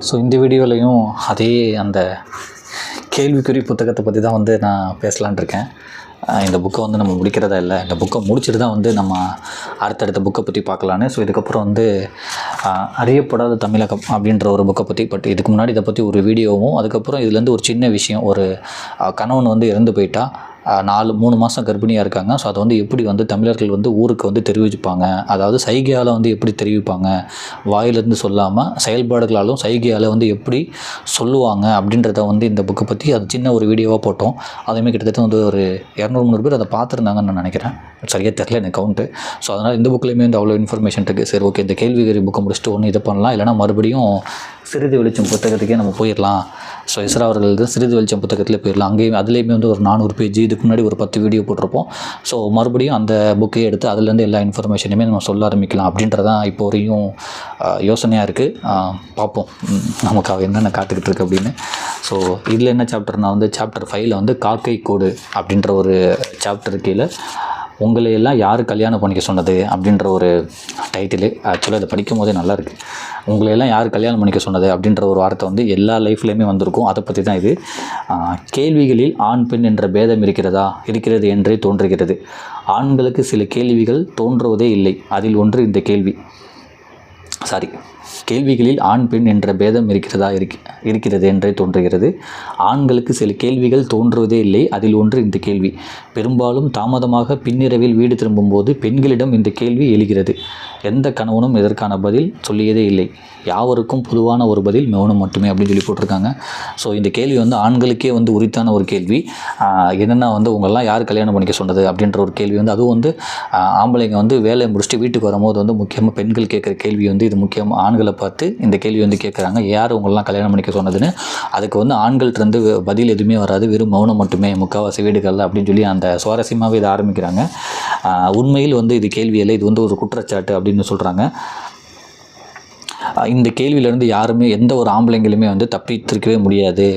So இந்த வீடியோலையும் அதே அந்த கேள்விக்குறி புத்தகத்தை பற்றி தான் வந்து நான் பேசலான்னு இருக்கேன். இந்த புக்கை வந்து நம்ம முடிக்கிறதா இல்லை இந்த புக்கை முடிச்சுட்டு தான் வந்து நம்ம அடுத்தடுத்த புக்கை பற்றி பார்க்கலான்னு ஸோ இதுக்கப்புறம் வந்து அறியப்படாத தமிழகம் அப்படின்ற ஒரு புக்கை பற்றி பட் இதுக்கு முன்னாடி இதை பற்றி ஒரு வீடியோவும் அதுக்கப்புறம் இதுலேருந்து ஒரு சின்ன விஷயம் ஒரு கணவன் வந்து இறந்து போயிட்டா நாலு மூணு மாதம் கர்ப்பிணியாக இருக்காங்க. ஸோ அதை வந்து எப்படி வந்து தமிழர்கள் வந்து ஊருக்கு வந்து தெரிவிச்சுப்பாங்க? அதாவது சைகையால் வந்து எப்படி தெரிவிப்பாங்க? வாயிலிருந்து சொல்லாமல் செயல்பாடுகளாலும் சைகையால் வந்து எப்படி சொல்லுவாங்க? அப்படின்றத வந்து இந்த புக்கை பற்றி அது சின்ன ஒரு வீடியோவாக போட்டோம். அதுவுமே கிட்டத்தட்ட வந்து ஒரு இரநூறு முந்நூறு பேர் அதை பார்த்துருந்தாங்கன்னு நான் நினைக்கிறேன். சரியாக தெரில எனக்கு கவுண்ட்டு ஸோ அதனால் இந்த புக்லேயுமே வந்து அவ்வளோ இன்ஃபர்மேஷன் இருக்குது சரி ஓகே இந்த கேள்விகரி புக்கை முடிச்சுட்டு ஒன்று இதை பண்ணலாம். இல்லைனா மறுபடியும் சிறிது வெளிச்சம் புத்தகத்துக்கே நம்ம போயிடலாம். ஸோ இஸ்ரா அவர்களது சிறிது வெளிச்சம் புத்தகத்தில் போயிடலாம். அங்கேயும் அதுலேயுமே வந்து ஒரு நானூறு பேஜ் இதுக்கு முன்னாடி ஒரு பத்து வீடியோ போட்டிருப்போம். ஸோ மறுபடியும் அந்த புக்கையே எடுத்து அதுலேருந்து எல்லா இன்ஃபர்மேஷனுமே நம்ம சொல்ல ஆரம்பிக்கலாம் அப்படின்றதான் இப்போ வரையும் யோசனையாக இருக்குது பார்ப்போம். நமக்கு அவ என்னென்ன காத்துக்கிட்டு இருக்கு அப்படின்னு. ஸோ இதில் என்ன சாப்டர்னால் வந்து சாப்டர் ஃபைவ்ல வந்து காக்கை கோடு அப்படின்ற ஒரு சாப்டர் கீழே உங்களை எல்லாம் யார் கல்யாணம் பண்ணிக்க சொன்னது அப்படின்ற ஒரு டைட்டிலு ஆக்சுவலாக இதை படிக்கும் போதே நல்லா உங்களை எல்லாம் யார் கல்யாணம் பண்ணிக்க சொன்னது அப்படின்ற ஒரு வார்த்தை வந்து எல்லா லைஃப்லேயுமே வந்திருக்கும். அதை பற்றி தான் இது. கேள்விகளில் ஆண் பெண் என்ற பேதம் இருக்கிறதா? இருக்கிறது என்றே தோன்றுகிறது. ஆண்களுக்கு சில கேள்விகள் தோன்றுவதே இல்லை. அதில் ஒன்று இந்த கேள்வி. சாரி. கேள்விகளில் ஆண் பெண் என்ற பேதம் இருக்கிறதா இருக்க இருக்கிறது என்றே தோன்றுகிறது. ஆண்களுக்கு சில கேள்விகள் தோன்றுவதே இல்லை. அதில் ஒன்று இந்த கேள்வி. பெரும்பாலும் தாமதமாக பின்னிரவில் வீடு திரும்பும்போது பெண்களிடம் இந்த கேள்வி எழுகிறது. எந்த கணவனும் இதற்கான பதில் சொல்லியதே இல்லை. யாவருக்கும் பொதுவான ஒரு பதில் மௌனம் மட்டுமே அப்படின்னு சொல்லி போட்டிருக்காங்க. ஸோ இந்த கேள்வி வந்து ஆண்களுக்கே வந்து உரித்தான ஒரு கேள்வி. என்னென்னா வந்து உங்களெல்லாம் யார் கல்யாணம் பண்ணிக்க சொன்னது அப்படின்ற ஒரு கேள்வி வந்து அதுவும் வந்து ஆம்பளைங்க வந்து வேலையை முடிச்சுட்டு வீட்டுக்கு வரும்போது வந்து முக்கியமாக பெண்கள் கேட்குற கேள்வி வந்து இது முக்கியமாக ஆண்கள் பார்த்து இந்த கேள்வி வந்து கேட்குறாங்க யார் உங்களெலாம் கல்யாணம் பண்ணிக்க சொன்னதுன்னு? அதுக்கு வந்து ஆண்கள்கிட்டருந்து பதில் எதுவுமே வராது. வெறும் மௌனம் மட்டுமே முக்கால்வாசி வீடுகளில் அப்படின்னு சொல்லி அந்த சுவாரஸ்யமாகவே இதை ஆரம்பிக்கிறாங்க. உண்மையில் வந்து இது கேள்வி இல்லை இது வந்து ஒரு குற்றச்சாட்டு அப்படின்னு சொல்கிறாங்க இந்த கேள்வியிலேருந்து யாருமே எந்த ஒரு ஆம்பளைங்களுமே வந்து தப்பித்திருக்கவே முடியாது.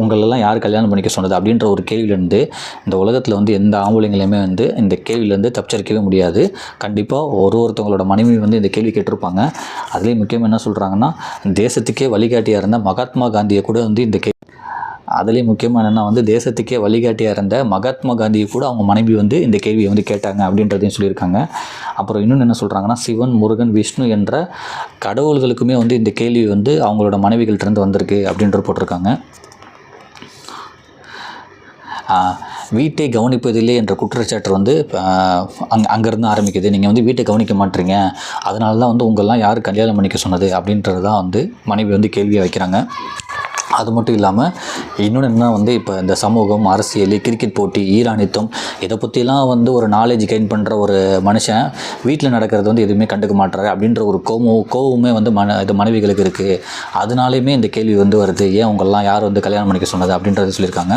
உங்களெல்லாம் யார் கல்யாணம் பண்ணிக்க சொன்னது அப்படின்ற ஒரு கேள்வியிலேருந்து இந்த உலகத்தில் வந்து எந்த ஆம்பளைங்களையுமே வந்து இந்த கேள்வியிலேருந்து தப்பிச்சிருக்கவே முடியாது. கண்டிப்பாக ஒரு ஒருத்தவங்களோட மனைவி வந்து இந்த கேள்வி கேட்டிருப்பாங்க. அதுலேயும் முக்கியமாக என்ன சொல்கிறாங்கன்னா தேசத்துக்கே வழிகாட்டியாக இருந்த மகாத்மா காந்தியை கூட வந்து இந்த கே அதுலேயும் முக்கியமாக என்னென்னா வந்து தேசத்துக்கே வழிகாட்டியாக இருந்த மகாத்மா காந்தியை கூட அவங்க மனைவி வந்து இந்த கேள்வியை வந்து கேட்டாங்க அப்படின்றதையும் சொல்லியிருக்காங்க. அப்புறம் இன்னொன்று என்ன சொல்கிறாங்கன்னா சிவன் முருகன் விஷ்ணு என்ற கடவுள்களுக்குமே வந்து இந்த கேள்வி வந்து அவங்களோட மனைவிகள்கிட்டருந்து வந்திருக்கு அப்படின்ற போட்டிருக்காங்க. வீட்டை கவனிப்பதில்லை என்ற குற்றச்சாட்டு வந்து அங் அங்கேருந்து ஆரம்பிக்குது. நீங்கள் வந்து வீட்டை கவனிக்க மாட்டீங்க. அதனால தான் வந்து உங்கள்லாம் யார் கல்யாணம் பண்ணிக்க சொன்னது அப்படின்றது தான் வந்து மனைவி வந்து கேள்வியை வைக்கிறாங்க. அது மட்டும் இல்லாமல் இன்னொன்று என்ன வந்து இப்போ இந்த சமூகம் அரசியல் கிரிக்கெட் போட்டி ஈரானித்தம் இதை பற்றிலாம் வந்து ஒரு நாலேஜ் கெயின் பண்ணுற ஒரு மனுஷன் வீட்டில் நடக்கிறது வந்து எதுவுமே கண்டுக்க மாட்டாரு அப்படின்ற ஒரு கோவம் கோவமே வந்து மன இது மனைவிகளுக்கு இருக்குது அதனாலையுமே இந்த கேள்வி வந்து வருது. ஏன் உங்களெல்லாம் யார் வந்து கல்யாணம் பண்ணிக்க சொன்னது அப்படின்றத சொல்லியிருக்காங்க.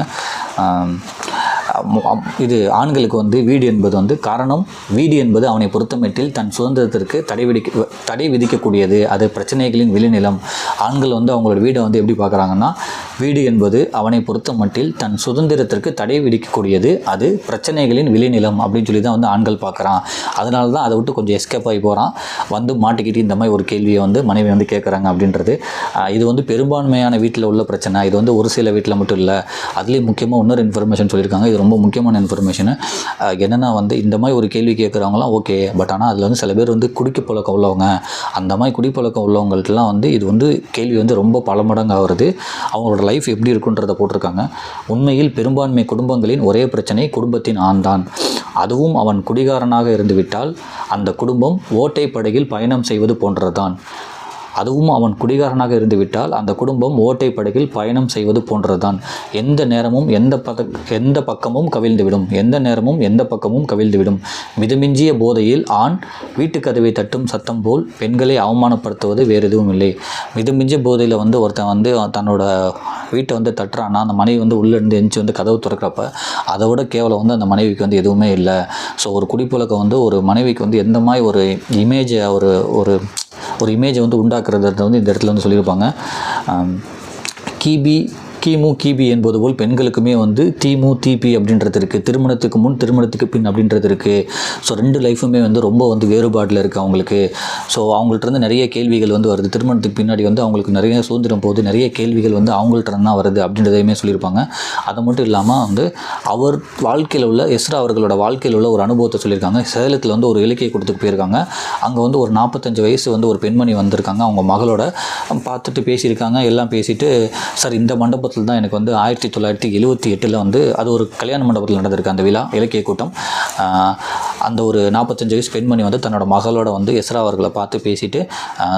இது ஆண்களுக்கு வந்து வீடு என்பது வந்து காரணம். வீடு என்பது அவனை பொறுத்தமட்டில் தன் சுதந்திரத்திற்கு தடை விதிக்க தடை விதிக்கக்கூடியது. அது பிரச்சனைகளின் விளைநிலம். ஆண்கள் வந்து அவங்களோட வீடை வந்து எப்படி பார்க்குறாங்கன்னா வீடு என்பது அவனை பொறுத்த மட்டில் தன் சுதந்திரத்திற்கு தடை விதிக்கக்கூடியது. அது பிரச்சனைகளின் விளைநிலம் அப்படின்னு சொல்லி தான் வந்து ஆண்கள் பார்க்குறான். அதனால தான் அதை விட்டு கொஞ்சம் எஸ்கேப் ஆகி போகிறான் வந்து மாட்டிக்கிட்டு இந்த மாதிரி ஒரு கேள்வியை வந்து மனைவி வந்து கேட்குறாங்க அப்படின்றது. இது வந்து பெரும்பான்மையான வீட்டில் உள்ள பிரச்சனை. இது வந்து ஒரு சில வீட்டில் மட்டும் இல்லை. அதுலேயும் முக்கியமாக இன்னொரு இன்ஃபர்மேஷன் சொல்லியிருக்காங்க. இது ரொம்ப முக்கியமான இன்ஃபர்மேஷனு என்னென்னா வந்து இந்த மாதிரி ஒரு கேள்வி கேட்குறவங்களாம் ஓகே பட் ஆனால் அதில் வந்து சில பேர் வந்து குடிக்க பழக்கம் உள்ளவங்க. அந்த மாதிரி குடிப்பழக்கம் உள்ளவங்கள்ட்டலாம் வந்து இது வந்து கேள்வி வந்து ரொம்ப பல மடங்கு ஆகுறது. அவங்களோட லைஃப் எப்படி இருக்குன்றதை போட்டிருக்காங்க. உண்மையில் பெரும்பான்மை குடும்பங்களின் ஒரே பிரச்சனை குடும்பத்தின் ஆண் தான் அதுவும் அவன் குடிகாரனாக இருந்துவிட்டால் அந்த குடும்பம் ஓட்டை படகில் பயணம் செய்வது போன்றதுதான். அதுவும் அவன் குடிகாரனாக இருந்துவிட்டால் அந்த குடும்பம் ஓட்டை படகில் பயணம் செய்வது போன்றதுதான். எந்த நேரமும் எந்த பத எந்த பக்கமும் கவிழ்ந்துவிடும். எந்த நேரமும் எந்த பக்கமும் கவிழ்ந்துவிடும். மிதமிஞ்சிய போதையில் ஆண் வீட்டுக்கதவை தட்டும் சத்தம் போல் பெண்களை அவமானப்படுத்துவது வேறு எதுவும் இல்லை மிதமிஞ்சிய போதையில் வந்து ஒருத்தன் வந்து தன்னோட வீட்டை வந்து தட்டுறான்னா அந்த மனைவி வந்து உள்ளே இருந்து எந்திச்சு வந்து கதவு திறக்கிறப்ப அதை விட கேவலம் வந்து அந்த மனைவிக்கு வந்து எதுவுமே இல்லை. ஸோ ஒரு குடிப்பழக்கம் வந்து ஒரு மனைவிக்கு வந்து எந்த மாதிரி ஒரு இமேஜை ஒரு ஒரு ஒரு இமேஜை வந்து உண்டாக்குறது வந்து இந்த இடத்துல வந்து சொல்லியிருப்பாங்க. கிபி கிமு கிபி என்பது போல் பெண்களுக்குமே வந்து திமு திபி அப்படின்றது இருக்குது திருமணத்துக்கு முன் திருமணத்துக்கு பின் அப்படின்றது இருக்குது ஸோ ரெண்டு லைஃபுமே வந்து ரொம்ப வந்து வேறுபாடில் இருக்குது அவங்களுக்கு. ஸோ அவங்கள்ட்ட இருந்து நிறைய கேள்விகள் வந்து வருது. திருமணத்துக்கு பின்னாடி வந்து அவங்களுக்கு நிறைய சுதந்திரம் போகுது. நிறைய கேள்விகள் வந்து அவங்கள்ட்ட தான் வருது அப்படின்றதையுமே சொல்லியிருப்பாங்க. அது மட்டும் இல்லாமல் வந்து அவர் வாழ்க்கையில் உள்ள எஸ்ரா அவர்களோட வாழ்க்கையில் உள்ள ஒரு அனுபவத்தை சொல்லியிருக்காங்க. சேலத்தில் வந்து ஒரு இலக்கிய கொடுத்துட்டு போயிருக்காங்க. அங்கே வந்து ஒரு நாற்பத்தஞ்சு வயசு வந்து ஒரு பெண்மணி வந்திருக்காங்க. அவங்க மகளோட பார்த்துட்டு பேசியிருக்காங்க. எல்லாம் பேசிட்டு சார் இந்த மண்டபத்தில் தான் எனக்கு வந்து ஆயிரத்தி தொள்ளாயிரத்தி எழுவத்தி எட்டில் வந்து அது ஒரு கல்யாண மண்டபத்தில் நடந்திருக்கு அந்த விழா இலக்கிய கூட்டம். அந்த ஒரு நாற்பத்தஞ்சு வயசு பெண்மணி வந்து தன்னோட மகளோட வந்து எஸ்ரா அவர்களை பார்த்து பேசிட்டு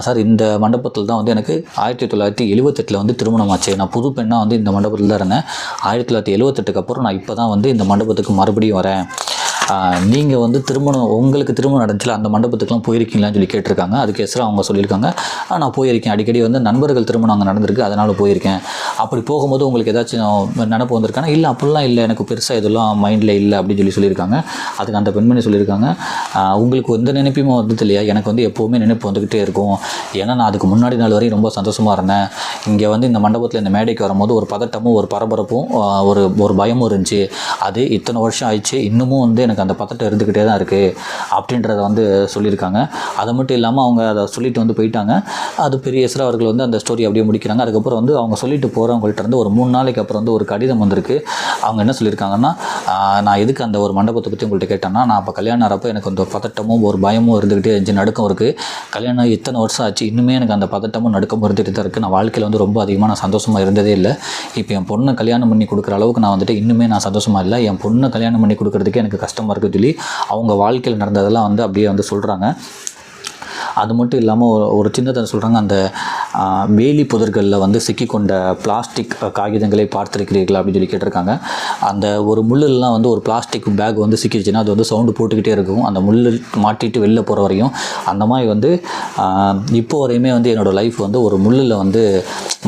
சார் இந்த மண்டபத்தில் தான் வந்து எனக்கு ஆயிரத்தி தொள்ளாயிரத்தி எழுவத்தெட்டில் வந்து திருமணம் ஆச்சு. நான் புது பெண்ணாக வந்து இந்த மண்டபத்தில் தான் இருந்தேன். ஆயிரத்தி தொள்ளாயிரத்தி எழுவத்தெட்டுக்கு அப்புறம் நான் இப்போ தான் வந்து இந்த மண்டபத்துக்கு மறுபடியும் வரேன். நீங்கள் வந்து திருமணம் உங்களுக்கு திருமணம் நடந்துச்சுல அந்த மண்டபத்துக்குலாம் போயிருக்கீங்களான்னு சொல்லி கேட்டிருக்காங்க. அதுக்கு எஸ்ரா அவங்க சொல்லியிருக்காங்க. நான் போயிருக்கேன். அடிக்கடி வந்து நண்பர்கள் திருமணம் அங்கே நடந்திருக்கு. அதனால் போயிருக்கேன். அப்படி போகும்போது உங்களுக்கு ஏதாச்சும் நினப்பு வந்திருக்கானா? இல்லை அப்படிலாம் இல்லை. எனக்கு பெருசாக இதெல்லாம் மைண்டில் இல்லை அப்படின்னு சொல்லி சொல்லியிருக்காங்க. அதுக்கு அந்த பெண்மணி சொல்லியிருக்காங்க. உங்களுக்கு எந்த நினைப்புமே வந்தது இல்லையா? எனக்கு வந்து எப்போவுமே நினைப்பு வந்துக்கிட்டே இருக்கும். ஏன்னா நான் அதுக்கு முன்னாடி நாள் வரையும் ரொம்ப சந்தோஷமாக இருந்தேன். இங்கே வந்து இந்த மண்டபத்தில் இந்த மேடைக்கு வரும்போது ஒரு பதட்டமும் ஒரு பரபரப்பும் ஒரு ஒரு பயமும் இருந்துச்சு. அது இத்தனை வருஷம் ஆயிடுச்சு. இன்னமும் வந்து எனக்கு எனக்கு அந்த பதட்டம் இருந்துக்கிட்டே தான் இருக்குது அப்படின்றத வந்து சொல்லியிருக்காங்க. அது மட்டும் இல்லாமல் அவங்க அதை சொல்லிட்டு வந்து போயிட்டாங்க. அது பெரிய எஸ்ரா அவர்கள் வந்து அந்த ஸ்டோரி அப்படியே முடிக்கிறாங்க. அதுக்கப்புறம் வந்து அவங்க சொல்லிட்டு போகிறவங்கள்ட்ட இருந்து ஒரு மூணு நாளைக்கு அப்புறம் வந்து ஒரு கடிதம் வந்திருக்கு. அவங்க என்ன சொல்லியிருக்காங்கன்னா நான் எதுக்கு அந்த ஒரு மண்டபத்தை பற்றி உங்கள்கிட்ட கேட்டேன்னா நான் அப்போ கல்யாணம் ஆகிறப்போ எனக்கு அந்த பதட்டமும் ஒரு பயமும் இருந்துக்கிட்டே இருந்துச்சு நடுக்கம் இருக்குது கல்யாணம் இத்தனை வருஷம் ஆச்சு இன்னுமே எனக்கு அந்த பதட்டமும் நடுக்கமும் இருந்துகிட்டு தான் இருக்குது நான் வாழ்க்கையில் வந்து ரொம்ப அதிகமாக நான் சந்தோஷமாக இருந்ததே இல்லை. இப்போ என் பொண்ணை கல்யாணம் பண்ணி கொடுக்குற அளவுக்கு நான் வந்துட்டு இன்னுமே நான் சந்தோஷமாக இல்லை. என் பொண்ணை கல்யாணம் பண்ணி கொடுக்குறதுக்கு எனக்கு கஷ்டம் கஷ்டமாக இருக்குது சொல்லி அவங்க வாழ்க்கையில் நடந்ததெல்லாம் வந்து அப்படியே வந்து சொல்கிறாங்க அது மட்டும் இல்லாமல் ஒரு ஒரு சின்னதை சொல்கிறாங்க அந்த வேலி புதர்களில் வந்து சிக்கிக்கொண்ட பிளாஸ்டிக் காகிதங்களை பார்த்துருக்கிறீர்களா அப்படின்னு சொல்லி கேட்டிருக்காங்க. அந்த ஒரு முள்ளெல்லாம் வந்து ஒரு பிளாஸ்டிக் பேக் வந்து சிக்கிடுச்சுன்னா அது வந்து சவுண்டு போட்டுக்கிட்டே இருக்கும். அந்த முள்ளு மாட்டிட்டு வெளில போகிற வரையும் அந்த மாதிரி வந்து இப்போ வரையுமே வந்து என்னோடய லைஃப் வந்து ஒரு முள்ளில் வந்து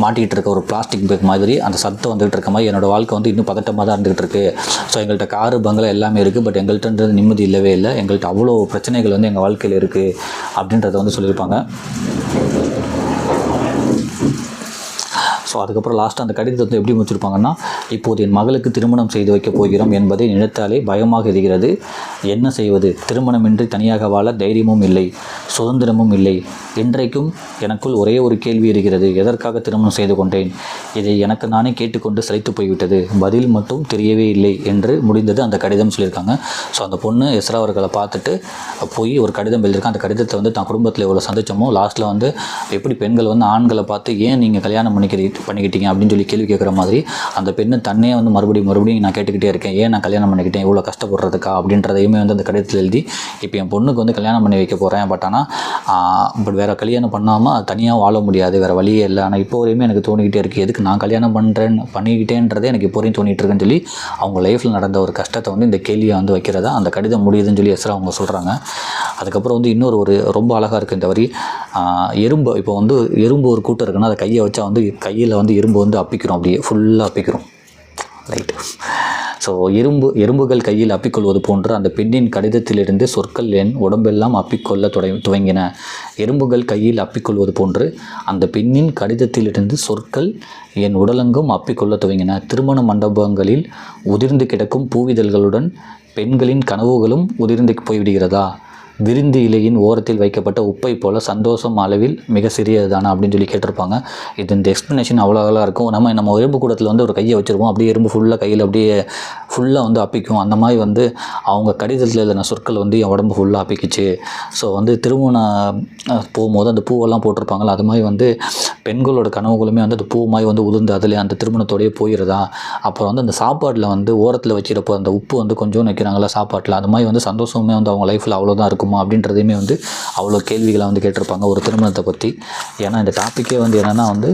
மாட்டிக்கிட்டு இருக்க ஒரு பிளாஸ்டிக் பேக் மாதிரி அந்த சத்தம் வந்துகிட்டு இருக்க மாதிரி என்னோடய வாழ்க்கை வந்து இன்னும் பதட்டமாக தான் இருந்துகிட்டு இருக்குது ஸோ எங்கள்கிட்ட காரு பங்களா எல்லாமே இருக்குது பட் எங்கள்கிட்ட நிம்மதி இல்லவே இல்லை. எங்கள்கிட்ட அவ்வளோ பிரச்சனைகள் வந்து எங்கள் வாழ்க்கையில் இருக்குது அப்படின்றத வந்து சொல்லியிருப்பாங்க. ஸோ அதுக்கப்புறம் லாஸ்ட்டாக அந்த கடிதத்தை வந்து எப்படி முடிச்சிருப்பாங்கன்னா இப்போது என் மகளுக்கு திருமணம் செய்து வைக்கப் போகிறோம் என்பதை நினைத்தாலே பயமாக இருக்கிறது. என்ன செய்வது? திருமணமின்றி தனியாக வாழ தைரியமும் இல்லை சுதந்திரமும் இல்லை. இன்றைக்கும் எனக்குள் ஒரே ஒரு கேள்வி இருக்கிறது. எதற்காக திருமணம் செய்து கொண்டேன்? இதை எனக்கு நானே கேட்டுக்கொண்டு சலித்து போய்விட்டது. பதில் மட்டும் தெரியவே இல்லை என்று முடிந்தது அந்த கடிதம் சொல்லியிருக்காங்க. ஸோ அந்த பொண்ணு எஸ்ரா அவர்களை பார்த்துட்டு போய் ஒரு கடிதம் எழுதியிருக்கான். அந்த கடிதத்தை வந்து தான் குடும்பத்தில் எவ்வளோ சந்திச்சோமோ லாஸ்ட்டில் வந்து எப்படி பெண்கள் வந்து ஆண்களை பார்த்து ஏன் நீங்கள் கல்யாணம் பண்ணிக்கிறீ பண்ணிக்கிட்டீங்க அப்படின்னு சொல்லி கேள்வி கேட்குற மாதிரி அந்த பெண்ணு தன்னே வந்து மறுபடியும் மறுபடியும் நான் கேட்டுக்கிட்டே இருக்கேன். ஏன் நான் கல்யாணம் பண்ணிக்கிட்டேன்? இவ்வளோ கஷ்டப்படுறதுக்கா? அப்படின்றதையுமே வந்து அந்த கடிதத்தில் எழுதி இப்போ என் பொண்ணுக்கு வந்து கல்யாணம் பண்ணி வைக்க போகிறேன் பட் ஆனால் பட் வேறு கல்யாணம் பண்ணாமல் தனியாக வாழ முடியாது. வேறு வழியே இல்லை. ஆனால் இப்போ வரையுமே எனக்கு தோணிக்கிட்டே இருக்குது எதுக்கு நான் கல்யாணம் பண்ணுறேன் பண்ணிக்கிட்டேன்றதே எனக்கு இப்போ வரையும் தோணிகிட்டு இருக்குன்னு சொல்லி அவங்க லைஃப்பில் நடந்த ஒரு கஷ்டத்தை வந்து இந்த கேள்வியை வந்து வைக்கிறதா அந்த கடிதம் முடியுதுன்னு சொல்லி எஸ்ரா அவங்க சொல்கிறாங்க அதுக்கப்புறம் வந்து இன்னொரு ஒரு ரொம்ப அழகாக இருக்குது இந்த வரி எறும்பு இப்போ வந்து எறும்பு ஒரு கூட்டம் இருக்குன்னா அதை கையை வச்சா வந்து கையில் வந்து இரும்பு வந்து அப்பிக்கிறோம் அப்படியே ஃபுல்லாக அப்பிக்கிறோம். ரைட் ஸோ இரும்பு எறும்புகள் கையில் அப்பிக்கொள்வது போன்று அந்த பெண்ணின் கடிதத்திலிருந்து சொற்கள் என் உடம்பெல்லாம் அப்பிக்கொள்ள தொடை துவங்கின. எறும்புகள் கையில் அப்பிக்கொள்வது போன்று அந்த பெண்ணின் கடிதத்திலிருந்து சொற்கள் என் உடலெங்கும் அப்பிக்கொள்ள துவங்கின. திருமண மண்டபங்களில் உதிர்ந்து கிடக்கும் பூவிதழ்களுடன் பெண்களின் கனவுகளும் உதிர்ந்து போய்விடுகிறதா? விருந்து இலையின் ஓரத்தில் வைக்கப்பட்ட உப்பை போல சந்தோஷம் அளவில் மிக சிறியது தானே அப்படின்னு சொல்லி கேட்டிருப்பாங்க. இது இந்த எக்ஸ்ப்ளனேஷன் அவ்வளோ அழகாக இருக்கும். நம்ம நம்ம எறும்பு கூடத்தில் வந்து ஒரு கையை வச்சுருப்போம். அப்படியே எறும்பு ஃபுல்லாக கையில் அப்படியே ஃபுல்லாக வந்து அப்பிக்கும். அந்த மாதிரி வந்து அவங்க கடிதத்தில் எழுதின சொற்கள் வந்து என் உடம்பு ஃபுல்லாக அப்பிக்குச்சு. ஸோ வந்து திருமணம் போகும்போது அந்த பூவெல்லாம் போட்டிருப்பாங்களா அது மாதிரி வந்து பெண்களோட கனவுகளுமே வந்து அந்த பூ மாதிரி வந்து உதிர்ந்து அதில் அந்த திருமணத்தோடயே போயிடுதா அப்புறம் வந்து அந்த சாப்பாட்டில் வந்து ஓரத்தில் வச்சிருப்போ அந்த உப்பு வந்து கொஞ்சம் வைக்கிறாங்களா சாப்பாட்டில் அது மாதிரி வந்து சந்தோஷமே வந்து அவங்க லைஃப்பில் அவ்வளோதான் இருக்கும். அப்படின்றதையுமே வந்து அவ்வளோ கேள்விகளை வந்து கேட்டிருப்பாங்க. ஒரு திருமணத்தை பற்றி ஏன்னா இந்த டாப்பிக்கே வந்து என்னென்னா வந்து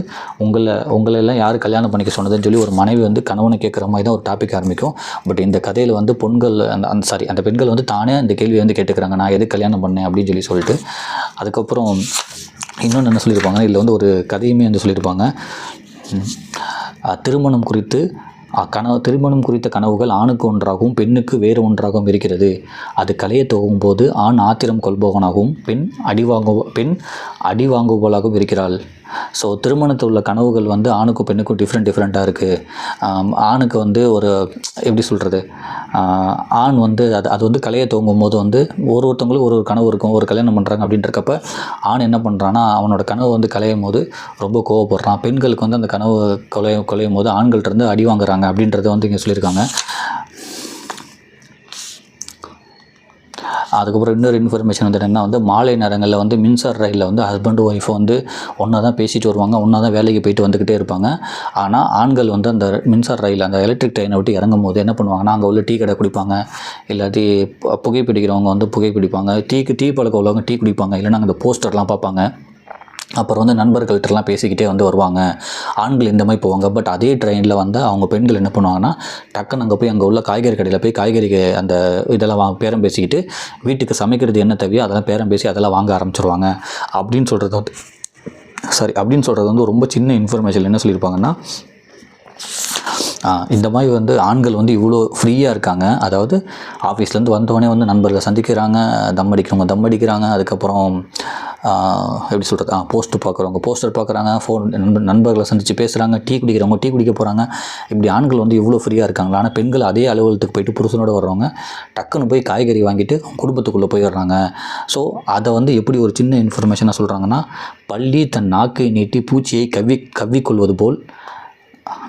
உங்களை உங்களை எல்லாம் யார் கல்யாணம் பண்ணிக்க சொன்னதுன்னு சொல்லி ஒரு மனைவி வந்து கணவனை கேட்குற மாதிரி தான் ஒரு டாபிக் ஆரம்பிக்கும். பட் இந்த கதையில் வந்து பொண்கள் அந்த அந்த சாரி அந்த பெண்கள் வந்து தானே அந்த கேள்வியை வந்து கேட்டுக்கிறாங்க. நான் எது கல்யாணம் பண்ணேன் அப்படின்னு சொல்லி சொல்லிட்டு அதுக்கப்புறம் இன்னொன்று என்ன சொல்லியிருப்பாங்க இதில் வந்து ஒரு கதையுமே வந்து சொல்லியிருப்பாங்க. திருமணம் குறித்து கனவு திருமணம் குறித்த கனவுகள் ஆணுக்கு ஒன்றாகவும் பெண்ணுக்கு வேறு ஒன்றாகவும் இருக்கிறது. அது கலைய போது ஆண் ஆத்திரம் கொள்பவனாகவும் பெண் அடிவாங்கு பெண் அடி வாங்குபவளாகவும் இருக்கிறாள். ஸோ திருமணத்தில் உள்ள கனவுகள் வந்து ஆணுக்கும் பெண்ணுக்கும் டிஃப்ரெண்ட் டிஃப்ரெண்ட்டாக இருக்குது ஆணுக்கு வந்து ஒரு எப்படி சொல்கிறது ஆண் வந்து அது அது வந்து கலையை துவங்கும் போது வந்து ஒரு ஒருத்தவங்களும் ஒரு ஒரு கனவு இருக்கும். ஒரு கல்யாணம் பண்ணுறாங்க அப்படின்றக்கப்ப ஆண் என்ன பண்ணுறான்னா அவனோட கனவு வந்து கலையும் போது ரொம்ப கோவப்படுறான். பெண்களுக்கு வந்து அந்த கனவு கொலை கொலையும் போது ஆண்கள்ட்ட இருந்து அடி வாங்குறாங்க அப்படின்றத வந்து இங்கே சொல்லியிருக்காங்க. அதுக்கப்புறம் இன்னொரு இன்ஃபர்மேஷன் வந்து என்னென்னா வந்து மாலை நேரங்களில் வந்து மின்சார ரயிலில் வந்து ஹஸ்பண்ட் ஒய்ஃப் வந்து ஒன்றா தான் பேசிட்டு வருவாங்க ஒன்றா தான் வேலைக்கு போயிட்டு வந்துக்கிட்டே இருப்பாங்க. ஆனால் ஆண்கள் வந்து அந்த மின்சார ரயில் அந்த எலக்ட்ரிக் ட்ரெயினை விட்டு இறங்கும் போது என்ன பண்ணுவாங்கன்னா அங்கே உள்ள டீ கடை குடிப்பாங்க. இல்லாட்டி புகைப்பிடிக்கிறவங்க வந்து புகைப்பிடிப்பாங்க. டீக்கு டீ பழக்கம் உள்ளவங்க டீ குடிப்பாங்க. இல்லைன்னா அந்த போஸ்டர்லாம் பார்ப்பாங்க. அப்புறம் வந்து நண்பர்கள்ட்டலாம் பேசிக்கிட்டே வந்து வருவாங்க. ஆண்கள் இந்த மாதிரி போவாங்க. பட் அதே ட்ரெயினில் வந்து அவங்க பெண்கள் என்ன பண்ணுவாங்கன்னா டக்குன்னு அங்கே போய் அங்கே உள்ள காய்கறி கடையில் போய் காய்கறி அந்த இதெல்லாம் வா பேரம் பேசிக்கிட்டு வீட்டுக்கு சமைக்கிறது என்ன தேவையோ அதெல்லாம் பேரம் பேசி அதெல்லாம் வாங்க ஆரம்பிச்சிருவாங்க. அப்படின்னு சொல்கிறது வந்து சாரி அப்படின்னு சொல்கிறது வந்து ரொம்ப சின்ன இன்ஃபர்மேஷன் என்ன சொல்லியிருப்பாங்கன்னா இந்த மாதிரி வந்து ஆண்கள் வந்து இவ்வளோ ஃப்ரீயாக இருக்காங்க. அதாவது ஆஃபீஸ்லேருந்து வந்தவொடனே வந்து நண்பர்களை சந்திக்கிறாங்க தம் அடிக்கிறவங்க தம் அடிக்கிறாங்க அதுக்கப்புறம் எப்படி சொல்கிறது ஆ போஸ்ட்டு பார்க்குறவங்க போஸ்டர் பார்க்குறாங்க ஃபோன் நண்பர் நண்பர்களை சந்தித்து பேசுகிறாங்க டீ குடிக்கிறவங்க டீ குடிக்க போகிறாங்க இப்படி ஆண்கள் வந்து இவ்வளோ ஃப்ரீயாக இருக்காங்களா? ஆனால் பெண்கள் அதே அலுவலகத்துக்கு போயிட்டு புருஷனோட வர்றவங்க டக்குன்னு போய் காய்கறி வாங்கிட்டு குடும்பத்துக்குள்ளே போயிடுறாங்க ஸோ அதை வந்து எப்படி ஒரு சின்ன இன்ஃபர்மேஷனாக சொல்கிறாங்கன்னா பள்ளி தன் நாக்கை நீட்டி பூச்சியை கவ்வி கவ்விக்கொள்வது போல்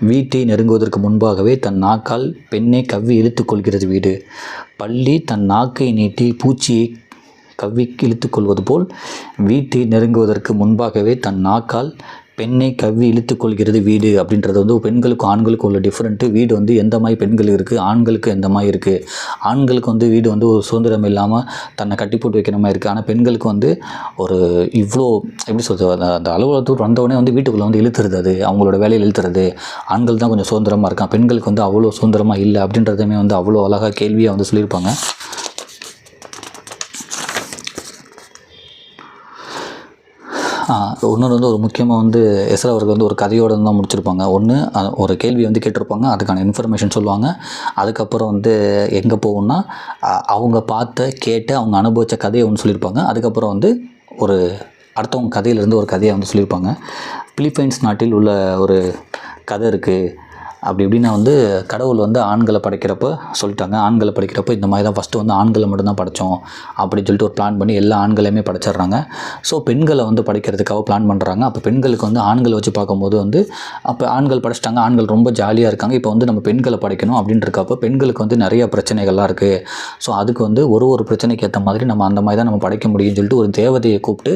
வீட்டை நெருங்குவதற்கு முன்பாகவே தன் நாக்கால் பெண்ணை கவ்வி இழுத்து கொள்கிறது வீடு. பள்ளி தன் நாக்கை நீட்டி பூச்சியை கவ்வி இழுத்து கொள்வது போல் வீட்டை நெருங்குவதற்கு முன்பாகவே தன் நாக்கால் பெண்ணை கவ்வி இழுத்துக்கொள்கிறது வீடு அப்படின்றது வந்து பெண்களுக்கும் ஆண்களுக்கும் உள்ள டிஃப்ரெண்ட்டு வீடு வந்து எந்த மாதிரி பெண்கள் இருக்குது ஆண்களுக்கு எந்த மாதிரி இருக்குது ஆண்களுக்கு வந்து வீடு வந்து ஒரு சுதந்திரம் இல்லாமல் தன்னை கட்டி போட்டு வைக்கிற மாதிரி இருக்குது ஆனால் பெண்களுக்கு வந்து ஒரு இவ்வளோ எப்படி சொல்கிறது அந்த அந்த அலுவலகத்துக்கு வந்தவொடனே வந்து வீட்டுக்குள்ளே வந்து இழுத்துறது அது. அவங்களோட வேலையில் இழுத்துறது. ஆண்கள் தான் கொஞ்சம் சுதந்திரமாக இருக்கான் பெண்களுக்கு வந்து அவ்வளோ சுதந்திரமாக இல்லை அப்படின்றதுமே வந்து அவ்வளோ அழகாக கேள்வியாக வந்து சொல்லியிருப்பாங்க. இன்னொன்று வந்து ஒரு முக்கியமாக வந்து எஸ்ரா அவர்கள் வந்து ஒரு கதையோடு தான் முடிச்சிருப்பாங்க ஒன்று ஒரு கேள்வி வந்து கேட்டிருப்பாங்க. அதுக்கான இன்ஃபர்மேஷன் சொல்லுவாங்க. அதுக்கப்புறம் வந்து எங்கே போகும்னா அவங்க பார்த்த கேட்டு அவங்க அனுபவித்த கதையை ஒன்று சொல்லியிருப்பாங்க. அதுக்கப்புறம் வந்து ஒரு அடுத்தவங்க கதையிலேருந்து ஒரு கதையை வந்து சொல்லியிருப்பாங்க. பிலிப்பைன்ஸ் நாட்டில் உள்ள ஒரு கதை இருக்குது அப்படி இப்படின்னா வந்து கடவுள் வந்து ஆண்களை படைக்கிறப்போ சொல்லிட்டாங்க. ஆண்களை படைக்கிறப்போ இந்த மாதிரி தான் ஃபஸ்ட்டு வந்து ஆண்களை மட்டும்தான் படைச்சோம் அப்படின்னு சொல்லிட்டு ஒரு பிளான் பண்ணி எல்லா ஆண்களையுமே படைச்சிடுறாங்க. ஸோ பெண்களை வந்து படைக்கிறதுக்காக பிளான் பண்ணுறாங்க அப்போ பெண்களுக்கு வந்து ஆண்களை வச்சு பார்க்கும்போது வந்து அப்போ ஆண்கள் படைச்சிட்டாங்க. ஆண்கள் ரொம்ப ஜாலியாக இருக்காங்க. இப்போ வந்து நம்ம பெண்களை படைக்கணும் அப்படின்றக்கப்ப பெண்களுக்கு வந்து நிறைய பிரச்சனைகள்லாம் இருக்குது ஸோ அதுக்கு வந்து ஒரு ஒரு பிரச்சனைக்கு ஏற்ற மாதிரி நம்ம அந்த மாதிரி தான் நம்ம படைக்க முடியும்னு சொல்லிட்டு ஒரு தேவதையை கூப்பிட்டு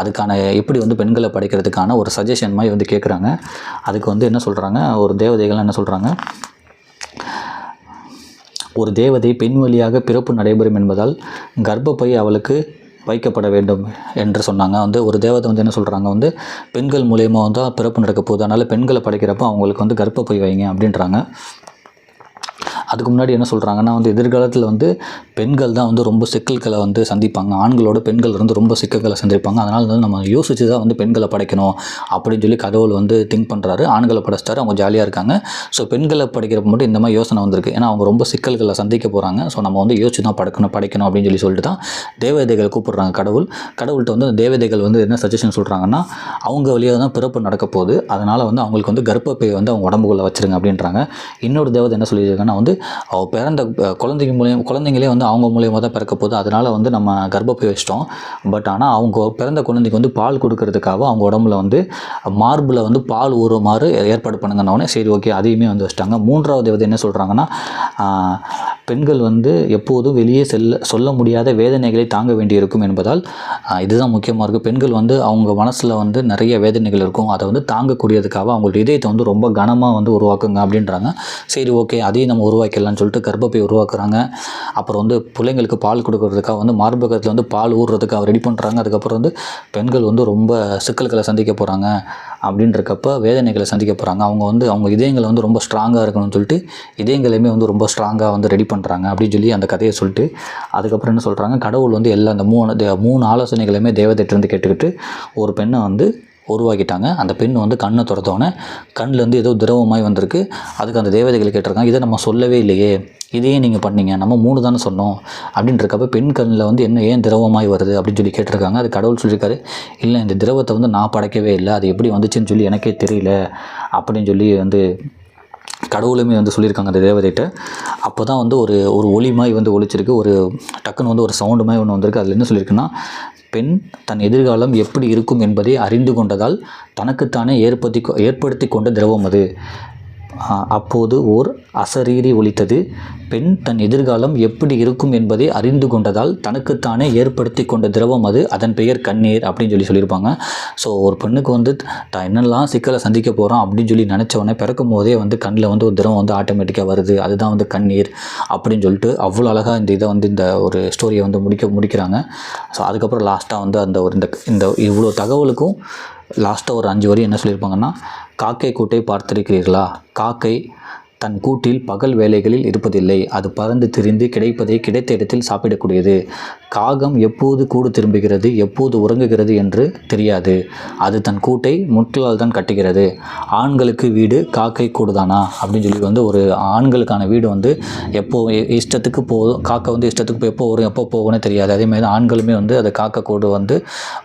அதுக்கான எப்படி வந்து பெண்களை படைக்கிறதுக்கான ஒரு சஜஷன் மாதிரி வந்து கேட்குறாங்க அதுக்கு வந்து என்ன சொல்கிறாங்க ஒரு தேவதைகள்லாம் என்ன சொல்கிறாங்க ஒரு தேவதை பெண் வழியாக பிறப்பு நடைபெறும் என்பதால் கர்ப்பப்பை அவளுக்கு வைக்கப்பட வேண்டும் என்று சொன்னாங்க. வந்து ஒரு தேவதை வந்து என்ன சொல்கிறாங்க வந்து பெண்கள் மூலயமா வந்து பிறப்பு நடக்க போகுது. அதனால் பெண்களை படைக்கிறப்போ அவங்களுக்கு வந்து கர்ப்பப்பை வைங்க அப்படின்றாங்க. அதுக்கு முன்னாடி என்ன சொல்கிறாங்கன்னா வந்து எதிர்காலத்தில் வந்து பெண்கள் தான் வந்து ரொம்ப சிக்கல்களை வந்து சந்திப்பாங்க. ஆண்களோட பெண்கள் வந்து ரொம்ப சிக்கல்களை சந்திப்பாங்க. அதனால் வந்து நம்ம யோசித்து தான் வந்து பெண்களை படைக்கணும் அப்படின்னு சொல்லி கடவுள் வந்து திங்க் பண்ணுறாரு ஆண்களை படைச்சிட்டாரு. அவங்க ஜாலியாக இருக்காங்க. ஸோ பெண்களை படைக்கிறப்ப மட்டும் இந்த மாதிரி யோசனை வந்திருக்கு. ஏன்னா அவங்க ரொம்ப சிக்கல்களை சந்திக்க போகிறாங்க ஸோ நம்ம வந்து யோசிச்சு தான் படைக்கணும் படைக்கணும் அப்படின்னு சொல்லி சொல்லிட்டு தான் தேவதைகளை கூப்பிடுறாங்க கடவுள். கடவுள்கிட்ட வந்து அந்த தேவதைகள் வந்து என்ன சஜஷன் சொல்கிறாங்கன்னா அவங்க வழியாக தான் பிறப்பு நடக்க போகுது. அதனால் வந்து அவங்களுக்கு வந்து கர்ப்பப்பை வந்து அவங்க உடம்புக்குள்ளே வச்சிருங்க அப்படின்றாங்க. இன்னொரு தேவதை என்ன சொல்லியிருக்காங்கன்னா வந்து அவள் பிறந்த குழந்தைங்க மூலியம் குழந்தைங்களே வந்து அவங்க மூலியமாக தான் பிறக்க போகுது. அதனால் வந்து நம்ம கர்ப்பப்பை வச்சிட்டோம். பட் ஆனால் அவங்க பிறந்த குழந்தைக்கு வந்து பால் கொடுக்கறதுக்காக அவங்க உடம்புல வந்து மார்பில் வந்து பால் ஊறுமாறு ஏற்பாடு பண்ணுங்கன்னொடனே சரி ஓகே அதையுமே வந்து வச்சிட்டாங்க. மூன்றாவது தேவதை என்ன சொல்கிறாங்கன்னா பெண்கள் வந்து எப்போதும் வெளியே செல்ல சொல்ல முடியாத வேதனைகளை தாங்க வேண்டியிருக்கும் என்பதால் இதுதான் முக்கியமாக இருக்குது பெண்கள் வந்து அவங்க மனசில் வந்து நிறைய வேதனைகள் இருக்கும். அதை வந்து தாங்கக்கூடியதுக்காக அவங்களுடைய இதயத்தை வந்து ரொம்ப கனமாக வந்து உருவாக்குங்க அப்படின்றாங்க. சரி ஓகே அதையும் நம்ம உருவாக்கி வைக்கலாம்னு சொல்லிட்டு கர்ப்பப்பை உருவாக்குறாங்க. அப்புறம் வந்து பிள்ளைங்களுக்கு பால் கொடுக்கறதுக்காக வந்து மார்பகத்தில் வந்து பால் ஊறுறதுக்காக ரெடி பண்ணுறாங்க அதுக்கப்புறம் வந்து பெண்கள் வந்து ரொம்ப சிக்கல்களை சந்திக்க போகிறாங்க அப்படின்றக்கப்ப வேதனைகளை சந்திக்க போகிறாங்க அவங்க வந்து அவங்க இதயங்களை வந்து ரொம்ப ஸ்ட்ராங்காக இருக்கணும்னு சொல்லிட்டு இதயங்களையுமே வந்து ரொம்ப ஸ்ட்ராங்காக வந்து ரெடி பண்ணுறாங்க அப்படின்னு சொல்லி அந்த கதையை சொல்லிட்டு அதுக்கப்புறம் என்ன சொல்கிறாங்க கடவுள் வந்து எல்லா அந்த மூணு தே- மூணு ஆலோசனைகளையுமே தேவதைட்டிருந்து கேட்டுக்கிட்டு ஒரு பெண்ணை வந்து உருவாக்கிட்டாங்க. அந்த பெண் வந்து கண்ணை திறந்தோடனே கண்ணிலேருந்து ஏதோ திரவமாய் வந்திருக்கு. அதுக்கு அந்த தேவதைகள் கேட்டிருக்காங்க இதை நம்ம சொல்லவே இல்லையே. இதையே நீங்கள் பண்ணீங்க. நம்ம மூணு தானே சொன்னோம். அப்படின்றக்கப்ப பெண் கண்ணில் வந்து என்ன ஏன் திரவமாய் வருது? அப்படின்னு சொல்லி கேட்டிருக்காங்க. அது கடவுள் சொல்லியிருக்காரு. இல்லை இந்த திரவத்தை வந்து நான் படைக்கவே இல்லை. அது எப்படி வந்துச்சுன்னு சொல்லி எனக்கே தெரியல. அப்படின்னு சொல்லி வந்து கடவுளுமே வந்து சொல்லியிருக்காங்க அந்த தேவதைகிட்ட. அப்போ தான் வந்து ஒரு ஒரு ஒளி மாதிரி வந்து ஒழிச்சிருக்கு ஒரு டக்குன்னு வந்து ஒரு சவுண்டு மாதிரி ஒன்று வந்திருக்கு. அதில் என்ன சொல்லியிருக்குன்னா பெண் தன் எதிர்காலம் எப்படி இருக்கும் என்பதை அறிந்து கொண்டதால் தனக்குத்தானே ஏற்படுத்தி கொ- ஏற்படுத்தி கொண்ட திரவம் அது. அப்போது ஓர் அசரீரி ஒலித்தது. பெண் தன் எதிர்காலம் எப்படி இருக்கும் என்பதை அறிந்து கொண்டதால் தனக்குத்தானே ஏற்படுத்தி கொண்ட திரவம் அது. அதன் பெயர் கண்ணீர் அப்படின்னு சொல்லி சொல்லியிருப்பாங்க. ஸோ ஒரு பெண்ணுக்கு வந்து தான் என்னெல்லாம் சிக்கலை சந்திக்க போகிறோம் அப்படின்னு சொல்லி நினச்சவொடனே பிறக்கும் போதே வந்து கண்ணில் வந்து ஒரு திரவம் வந்து ஆட்டோமேட்டிக்காக வருது. அதுதான் வந்து கண்ணீர் அப்படின்னு சொல்லிட்டு அவ்வளோ அழகாக இந்த இதை வந்து இந்த ஒரு ஸ்டோரியை வந்து முடிக்க முடிக்கிறாங்க. ஸோ அதுக்கப்புறம் லாஸ்ட்டாக வந்து அந்த ஒரு இந்த இந்த இவ்வளோ தகவலுக்கும் லாஸ்ட்டாக ஒரு அஞ்சு வரி என்ன சொல்லியிருப்பாங்கன்னா காக்கை கூட்டை பார்த்திருக்கிறீர்களா? காக்கை தன் கூட்டில் பகல் வேலைகளில் இருப்பதில்லை. அது பறந்து திரிந்து கிடைப்பதை கிடைத்த இடத்தில் சாப்பிடக்கூடியது. காகம் எப்போது கூடு திரும்புகிறது எப்போது உறங்குகிறது என்று தெரியாது. அது தன் கூட்டை முட்களால் தான் கட்டுகிறது. ஆண்களுக்கு வீடு காக்கை கூடுதானா? அப்படின்னு சொல்லி வந்து ஒரு ஆண்களுக்கான வீடு வந்து எப்போ இஷ்டத்துக்கு போதும் காக்கை வந்து இஷ்டத்துக்கு எப்போ வரும் எப்போ போகும்னு தெரியாது. அதேமாதிரி ஆண்களுமே வந்து அதை காக்கை கூடு வந்து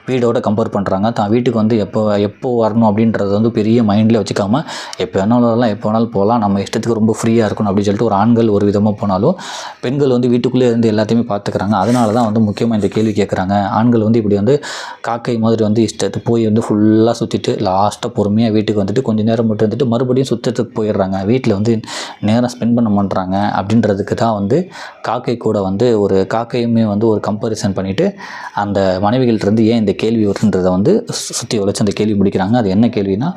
வீடோட கம்பேர் பண்ணுறாங்க தான் வீட்டுக்கு வந்து எப்போ எப்போ வரணும் அப்படின்றத வந்து பெரிய மைண்டில் வச்சுக்காமல் எப்போ வேணாலும் வரலாம் எப்போ வேணாலும் போகலாம். நம்ம இஷ்டத்துக்கு ரொம்ப ஃப்ரீயாக இருக்கணும் அப்படின்னு சொல்லிட்டு ஒரு ஆண்கள் ஒரு விதமாக போனாலும் பெண்கள் வந்து வீட்டுக்குள்ளே இருந்து எல்லாத்தையுமே பார்த்துக்கிறாங்க. அதனால தான் வந்து முக்கியமாக இந்த கேள்வி கேட்குறாங்க ஆண்கள் வந்து இப்படி வந்து காக்கை மாதிரி வந்து இஷ்டத்து போய் வந்து ஃபுல்லாக சுற்றிட்டு லாஸ்ட்டாக பொறுமையாக வீட்டுக்கு வந்துட்டு கொஞ்சம் நேரம் மட்டும் வந்துட்டு மறுபடியும் சுற்றத்துக்கு போயிடுறாங்க. வீட்டில் வந்து நேரம் ஸ்பெண்ட் பண்ண பண்ணுறாங்க அப்படின்றதுக்கு தான் வந்து காக்கை கூட வந்து ஒரு காக்கையுமே வந்து ஒரு கம்பேரிசன் பண்ணிவிட்டு அந்த மனைவிகள்ட்டருந்து ஏன் இந்த கேள்வி வருன்றதை வந்து சுற்றி உழைச்சி அந்த கேள்வி முடிக்கிறாங்க. அது என்ன கேள்வினா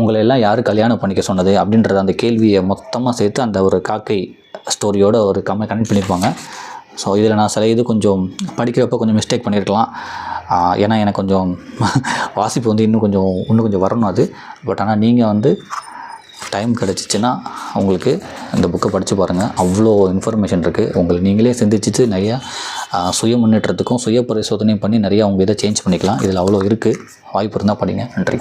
உங்களை எல்லாம் யார் கல்யாணம் பண்ணிக்க சொன்னது அப்படின்றத அந்த கேள்வியை மொத்த மொத்தமாக சேர்த்து அந்த ஒரு காக்கை ஸ்டோரியோட ஒரு கம்ம கனெக்ட் பண்ணியிருப்பாங்க. ஸோ இதில் நான் சில இது கொஞ்சம் படிக்கிறப்ப கொஞ்சம் மிஸ்டேக் பண்ணியிருக்கலாம். ஏன்னா எனக்கு கொஞ்சம் வாசிப்பு வந்து இன்னும் கொஞ்சம் இன்னும் கொஞ்சம் வரணும் அது. பட் ஆனால் நீங்கள் வந்து டைம் கிடச்சிச்சின்னா உங்களுக்கு இந்த புக்கை படித்து பாருங்கள் அவ்வளோ இன்ஃபர்மேஷன் இருக்குது உங்களை நீங்களே சிந்திச்சிட்டு நிறையா சுய முன்னேற்றத்துக்கும் சுய பரிசோதனையும் பண்ணி நிறையா உங்கள் இதை சேஞ்ச் பண்ணிக்கலாம். இதில் அவ்வளோ இருக்குது வாய்ப்பு இருந்தால் படிங்க. நன்றி.